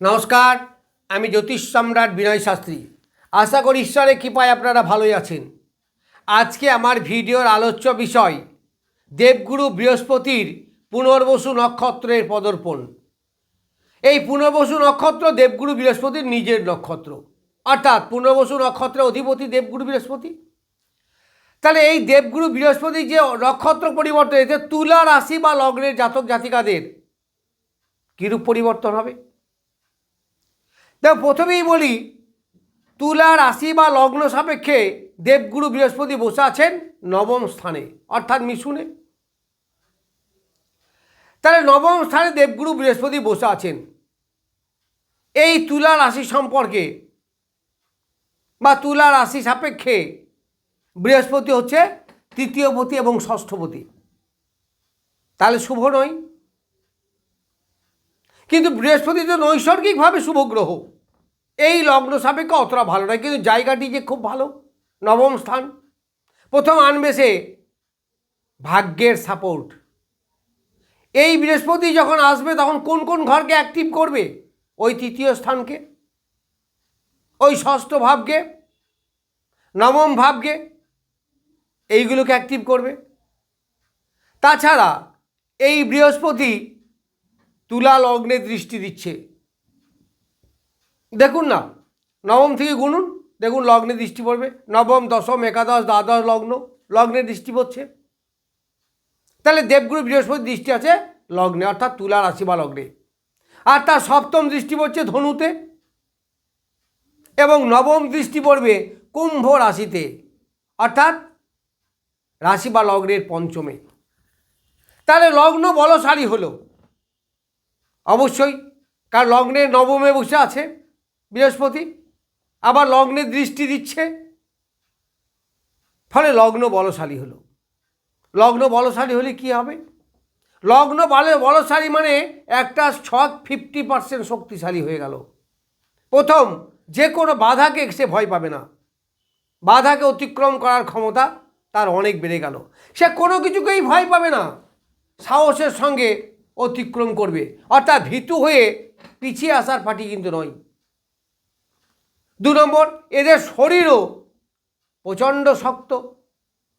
নমস্কার, আমি জ্যোতিষ সম্রাট বিনয় শাস্ত্রী। আশা করি ঈশ্বরের কৃপায় আপনারা ভালোই আছেন। আজকে আমার ভিডিওর আলোচ্য বিষয়, দেবগুরু বৃহস্পতির পুনর্বসু নক্ষত্রের পদর্পণ। এই পুনর্বসু নক্ষত্র দেবগুরু বৃহস্পতির নিজের নক্ষত্র। অর্থাৎ পুনর্বসু নক্ষত্রের অধিপতি দেবগুরু বৃহস্পতি। তাহলে এই দেবগুরু বৃহস্পতি যে নক্ষত্র পরিবর্তন এতে তুলা রাশি বা লগ্নের জাতক জাতিকাদের কীরূপ পরিবর্তন হবে? দেখো, প্রথমেই বলি, তুলা রাশি বা লগ্ন সাপেক্ষে দেবগুরু বৃহস্পতি বসে আছেন নবম স্থানে, অর্থাৎ মিশুনে। তাহলে নবম স্থানে দেবগুরু বৃহস্পতি বসে আছেন। এই তুলা রাশি সম্পর্কে বা তুলা রাশি সাপেক্ষে বৃহস্পতি হচ্ছে তৃতীয়পতি এবং ষষ্ঠপতি তাহলে শুভ নয়। কিন্তু বৃহস্পতি তো নৈসর্গিকভাবে শুভ গ্রহ। এই লগ্ন সাপেক্ষে অতটা ভালো নয়, কিন্তু জায়গাটি যে খুব ভালো, নবম স্থান। প্রথম আনবে সে ভাগ্যের সাপোর্ট। এই বৃহস্পতি যখন আসবে, তখন কোন কোন ঘরকে অ্যাক্টিভ করবে? ওই তৃতীয় স্থানকে। ওই ষষ্ঠ ভাবকে নবম ভাবকে এইগুলোকে অ্যাক্টিভ করবে। তাছাড়া এই বৃহস্পতি তুলা লগ্নে দৃষ্টি দিচ্ছে। দেখুন না, নবম থেকে গুনুন, দেখুন লগ্নে দৃষ্টি পড়বে। নবম, দশম, একাদশ, দ্বাদশ লগ্ন, লগ্নে দৃষ্টি পড়ছে। তাহলে দেবগুরু বৃহস্পতি দৃষ্টি আছে লগ্নে, অর্থাৎ তুলা রাশি বা লগ্নে। আর তার সপ্তম দৃষ্টি পড়ছে ধনুতে। এবং নবম দৃষ্টি পড়বে কুম্ভ রাশিতে, অর্থাৎ রাশি বা লগ্নের পঞ্চমে। তাহলে লগ্ন বলশালী হলো। অবশ্যই, কারণ লগ্নে নবমে বসে আছে বৃহস্পতি, আবার লগ্নে দৃষ্টি দিচ্ছে। ফলে লগ্ন বলশালী হলো। লগ্ন বলশালী হলে কি হবে? লগ্ন বলে বলশালী মানে একটা ছক ফিফটি পার্সেন্ট শক্তিশালী হয়ে গেল। প্রথম, যে কোনো বাধাকে সে ভয় পাবে না। বাধাকে অতিক্রম করার ক্ষমতা তার অনেক বেড়ে গেল। সে কোনো কিছুকেই ভয় পাবে না। সাহসের সঙ্গে অতিক্রম করবে। অর্থাৎ ভীতু হয়ে পিছিয়ে আসার পার্টি কিন্তু নয়। দু নম্বর, এদের শরীরও প্রচণ্ড শক্ত,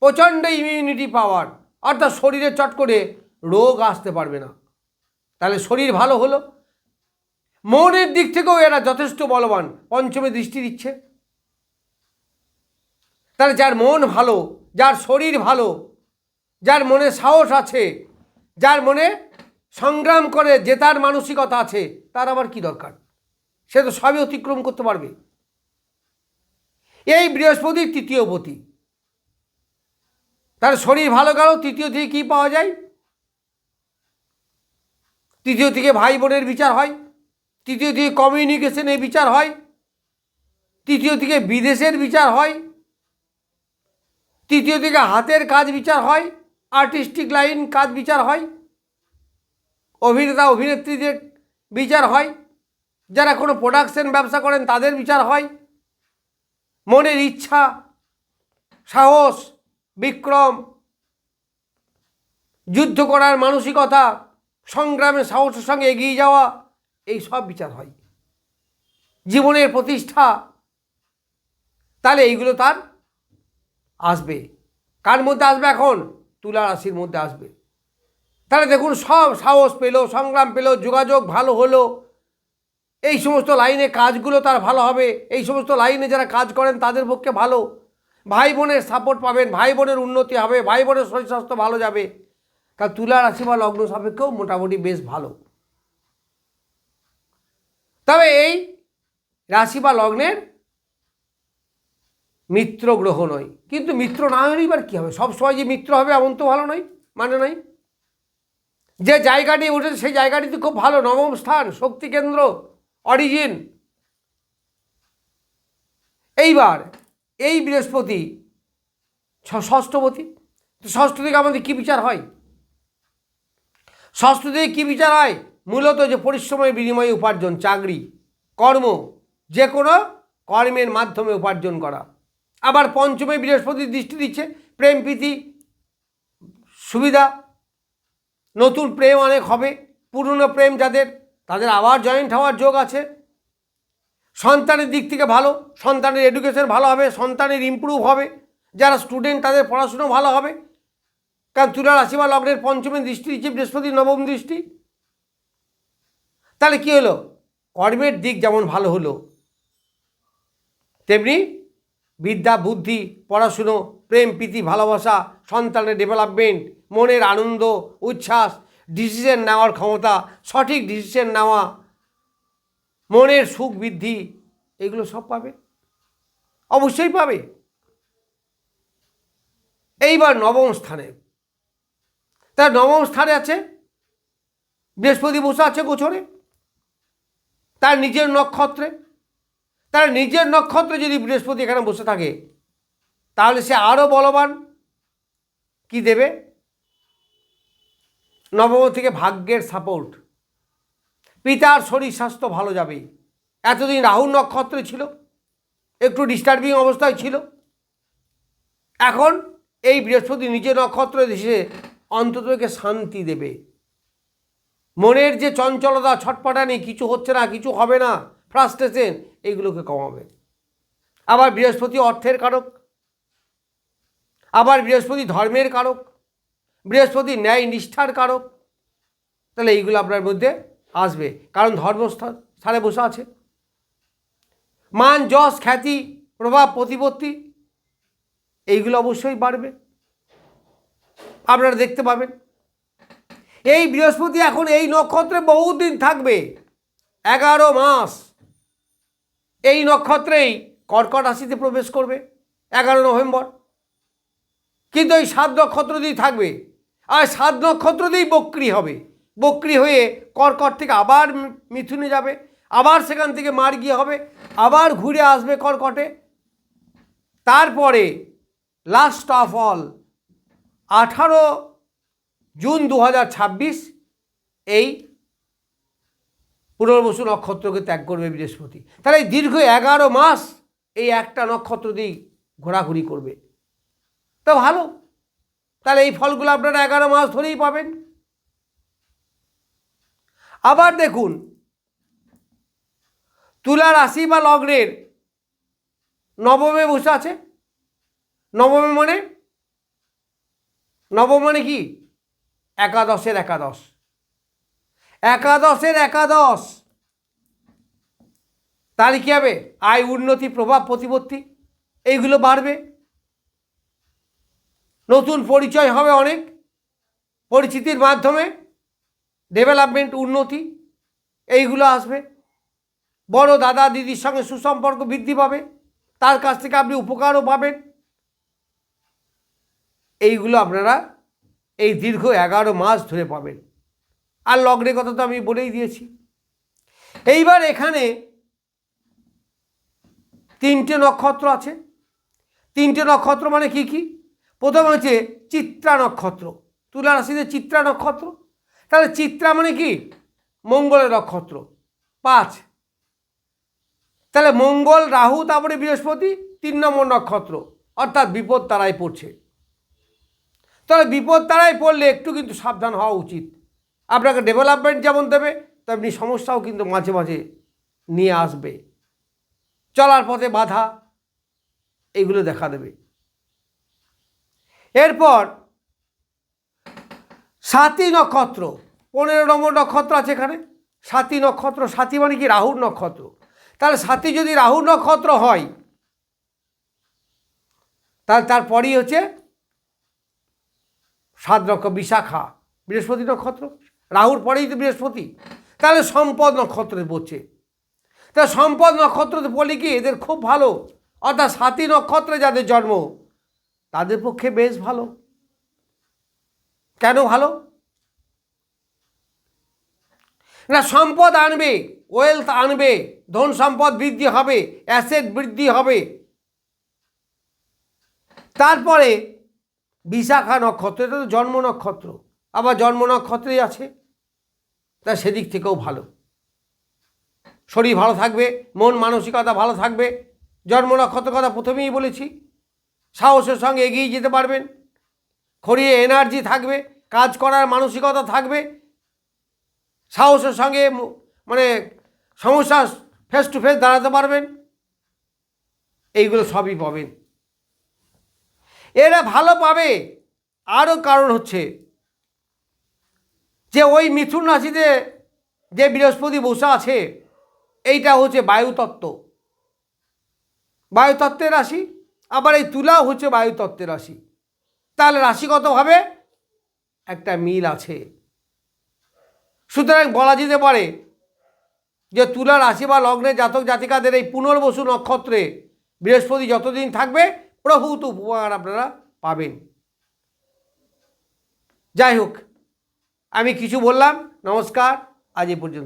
প্রচণ্ড ইমিউনিটি পাওয়ার অর্থাৎ শরীরে চট করে রোগ আসতে পারবে না। তাহলে শরীর ভালো হলো। মনের দিক থেকেও এরা যথেষ্ট বলবান, পঞ্চমে দৃষ্টি দিচ্ছে। তাহলে যার মন ভালো, যার শরীর ভালো, যার মনে সাহস আছে, যার মনে সংগ্রাম করে জেতার মানসিকতা আছে, তার আবার কি দরকার? সে তো সবই অতিক্রম করতে পারবে। এই বৃহস্পতি তৃতীয় পতি। তার শরীর ভালো গেল, তৃতীয় থেকে কী পাওয়া যায়? তৃতীয় থেকে ভাই বোনের বিচার হয়, তৃতীয় থেকে কমিউনিকেশনের বিচার হয়, তৃতীয় থেকে বিদেশের বিচার হয়, তৃতীয় থেকে হাতের কাজ বিচার হয় আর্টিস্টিক লাইন কাজ বিচার হয়। অভিনেতা অভিনেত্রীদের বিচার হয়, যারা কোনো প্রোডাকশন ব্যবসা করেন, তাদের বিচার হয়। মনের ইচ্ছা, সাহস, বিক্রম, যুদ্ধ করার মানসিকতা, সংগ্রামে সাহসের সঙ্গে এগিয়ে যাওয়া, এই সব বিচার হয়। জীবনের প্রতিষ্ঠা, তাহলে এইগুলো তার আসবে। কার মধ্যে আসবে এখন? তুলা রাশির মধ্যে আসবে। তাহলে দেখুন, সব সাহস পেল, সংগ্রাম পেল, যোগাযোগ ভালো হলো। এই সমস্ত লাইনে কাজগুলো তার ভালো হবে। এই সমস্ত লাইনে যারা কাজ করেন, তাদের পক্ষে ভালো। ভাই বোনের সাপোর্ট পাবেন, ভাই বোনের উন্নতি হবে, ভাই বোনের শরীর স্বাস্থ্য ভালো যাবে। কারণ তুলা রাশি বা লগ্ন সাপেক্ষেও মোটামুটি বেশ ভালো। তবে এই রাশি বা লগ্নের মিত্র গ্রহ নয়। কিন্তু মিত্র না হলে এবার কী হবে? সবসময় যে মিত্র হবে, এমন তো ভালো নয় মানে নয়। যে জায়গাটি উঠেছে, সেই জায়গাটি খুব ভালো। নবম স্থান, শক্তি কেন্দ্র অরিজিন এইবার, এই বৃহস্পতি ষষ্ঠপতি। ষষ্ঠ থেকে আমাদের কী বিচার হয়? ষষ্ঠ থেকে কী বিচার হয়? মূলত যে পরিশ্রমের বিনিময়ে উপার্জন, চাকরি, কর্ম, যে কোনো কর্মের মাধ্যমে উপার্জন করা। আবার পঞ্চমে বৃহস্পতির দৃষ্টি দিচ্ছে, প্রেম, প্রীতি, সুবিধা। নতুন প্রেম অনেক হবে, পুরনো প্রেম যাদের, তাদের আবার জয়েন্ট হওয়ার যোগ আছে। সন্তানের দিক থেকে ভালো, সন্তানের এডুকেশন ভালো হবে, সন্তানের ইমপ্রুভ হবে। যারা স্টুডেন্ট তাদের পড়াশুনো ভালো হবে। কারণ তুলা রাশি বা লগ্নের পঞ্চমী দৃষ্টি দিচ্ছে বৃহস্পতি, নবম দৃষ্টি। তাহলে কী হলো? কর্মের দিক যেমন ভালো হলো, তেমনি বিদ্যা, বুদ্ধি, পড়াশুনো, প্রেম, প্রীতি, ভালোবাসা, সন্তানের ডেভেলপমেন্ট মনের আনন্দ, উচ্ছ্বাস ডিসিশন নেওয়ার ক্ষমতা, সঠিক ডিসিশন নেওয়া, মনের সুখ, বৃদ্ধি, এগুলো সব পাবে। অবশ্যই পাবে। এইবার নবম স্থানে। তার নবম স্থানে আছে, বৃহস্পতি বসে আছে গোচরে। তার নিজের নক্ষত্রে। তার নিজের নক্ষত্র যদি বৃহস্পতি এখানে বসে থাকে, তাহলে সে আরও বলবান। কি দেবে? নবম থেকে ভাগ্যের সাপোর্ট পিতার শরীর স্বাস্থ্য ভালো যাবে। এতদিন রাহুর নক্ষত্রে ছিল, একটু ডিস্টার্বিং অবস্থায় ছিল। এখন এই বৃহস্পতি নিজের নক্ষত্রে এসে অন্ততকে শান্তি দেবে। মনের যে চঞ্চলতা, ছটপটানি, কিছু হচ্ছে না, কিছু হবে না ফ্রাস্ট্রেশন এইগুলোকে কমাবে। আবার বৃহস্পতি অর্থের কারক, আবার বৃহস্পতি ধর্মের কারক, বৃহস্পতি ন্যায় নিষ্ঠার কারক, তাহলে এইগুলো আপনার মধ্যে আসবে। কারণ ধর্মস্থান স্থানে বসে আছে। মান, যশ, খ্যাতি, প্রভাব, প্রতিপত্তি, এইগুলো অবশ্যই বাড়বে। আপনারা দেখতে পাবেন। এই বৃহস্পতি এখন এই নক্ষত্রে বহুদিন থাকবে। এগারো মাস। এই নক্ষত্রেই কর্কট রাশিতে প্রবেশ করবে এগারো নভেম্বর। কিন্তু এই সাত নক্ষত্র দিয়েই থাকবে, আর সাত নক্ষত্র দিয়েই বক্রি হবে। বক্রি হয়ে কর্কট থেকে আবার মিথুনে যাবে, আবার সেখান থেকে মার্গী হবে, আবার ঘুরে আসবে কর্কটে। তারপরে লাস্ট অফ অল আঠারো জুন দু হাজার ছাব্বিশ, এই পুনর্বসু নক্ষত্রকে ত্যাগ করবে বৃহস্পতি। তাহলে দীর্ঘ এগারো মাস এই একটা নক্ষত্র দিয়েই ঘোরাঘুরি করবে। তা ভালো। তাহলে এই ফলগুলো আপনারা এগারো মাস ধরেই পাবেন। আবার দেখুন, তুলা রাশি বা লগ্নের নবমে বসে আছে। নবমে মানে? নবম মানে কি? একাদশের একাদশ। একাদশের একাদশ। তাহলে কী হবে? আয়, উন্নতি, প্রভাব, প্রতিপত্তি, এইগুলো বাড়বে। নতুন পরিচয় হবে অনেক। পরিচিতির মাধ্যমে ডেভেলপমেন্ট উন্নতি, এইগুলো আসবে। বড় দাদা দিদির সঙ্গে সুসম্পর্ক বৃদ্ধি পাবে। তার কাছ থেকে আপনি উপকারও পাবেন। এইগুলো আপনারা এই দীর্ঘ এগারো মাস ধরে পাবেন। আর লগ্নের কথা তো আমি বলেই দিয়েছি। এইবার এখানে তিনটে নক্ষত্র আছে। তিনটে নক্ষত্র মানে কি কি? প্রথম হচ্ছে চিত্রা নক্ষত্র। তুলা রাশিতে চিত্রা নক্ষত্র। তাহলে চিত্রা মানে কি? মঙ্গলের নক্ষত্র। পাঁচ। তাহলে মঙ্গল, রাহু, তারপরে বৃহস্পতি, তিন নম্বর নক্ষত্র। অর্থাৎ বিপদ তারাই পড়ছে। তাহলে বিপদ তারাই পড়লে একটু কিন্তু সাবধান হওয়া উচিত। আপনাকে ডেভেলপমেন্ট যেমন দেবে, তেমনি সমস্যাও কিন্তু মাঝে মাঝে নিয়ে আসবে। চলার পথে বাধা এইগুলো দেখা দেবে। এরপর, সাতী নক্ষত্র। পনেরো নম্বর নক্ষত্র আছে এখানে। সাতী নক্ষত্র, সাতী মানে কি? রাহুর নক্ষত্র। তাহলে সাতী যদি রাহুর নক্ষত্র হয়, তাহলে তারপরই হচ্ছে সাত নক্ষত্র, বিশাখা, বৃহস্পতি নক্ষত্র। রাহুর পরেই তো বৃহস্পতি। তাহলে সম্পদ নক্ষত্রে পড়ছে। তা সম্পদ নক্ষত্রতে পড়লে কি এদের খুব ভালো? অর্থাৎ সাতী নক্ষত্রে যাদের জন্ম, তাদের পক্ষে বেশ ভালো। কেন ভালো? না, সম্পদ আনবে ওয়েলথ আনবে, ধন সম্পদ বৃদ্ধি হবে অ্যাসেট বৃদ্ধি হবে। তারপরে বিশাখা নক্ষত্র, এটা তো জন্ম নক্ষত্র। আবার জন্ম নক্ষত্রেই আছে। তা সেদিক থেকেও ভালো। শরীর ভালো থাকবে, মন মানসিকতা ভালো থাকবে। জন্ম নক্ষত্র কথা প্রথমেই বলেছি। সাহসের সঙ্গে এগিয়ে যেতে পারবেন। খড়িয়ে এনার্জি থাকবে, কাজ করার মানসিকতা থাকবে। সাহসের সঙ্গে মানে সমস্যা ফেস টু ফেস দাঁড়াতে পারবেন। এইগুলো সবই পাবেন। এরা ভালো পাবে। আরও কারণ হচ্ছে যে ওই মিথুন রাশিতে যে বৃহস্পতি বসে আছে, এইটা হচ্ছে বায়ুতত্ত্ব। বায়ুতত্ত্বের রাশি, আবার এই তুলাও হচ্ছে বায়ুতত্ত্বের রাশি। তাহলে রাশিগতভাবে একটা মিল আছে। সুতরাং বলা যেতে পারে যে তুলা রাশি বা লগ্নে জাতক জাতিকাদের এই পুনর্বসু নক্ষত্রে বৃহস্পতি যতদিন থাকবে, প্রভূত উপকার আপনারা পাবেন। যাই হোক আমি কিছু বললাম নমস্কার আজ এ পর্যন্ত।